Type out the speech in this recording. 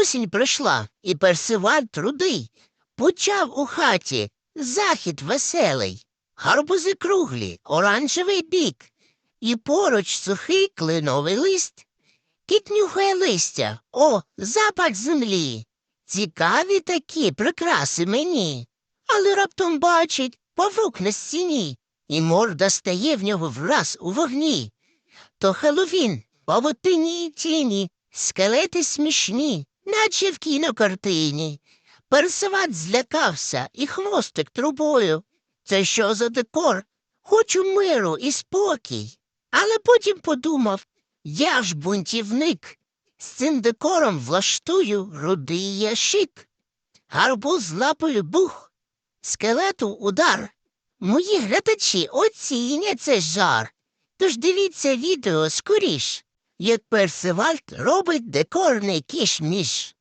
Осінь прийшла, і персиваль трудий. Почав у хаті захід веселий. Гарбузи круглі, оранжевий бік, і поруч сухий кленовий лист. Кіт нюхає листя, о, запах землі. Цікаві такі прикраси мені. Але раптом бачить павук на стіні, і морда стає в нього враз у вогні. То Хеллоуін, павутині і тіні, скелети смішні, наче в кінокартині. Персиват злякався і хвостик трубою. Це що за декор? Хочу миру і спокій. Але потім подумав, я ж бунтівник. З цим декором влаштую рудий ящик. Гарбуз лапою бух, скелету удар. Мої глядачі оцінять цей жар. Тож дивіться відео скоріш, як Персивальд робить декорний кіш-міш.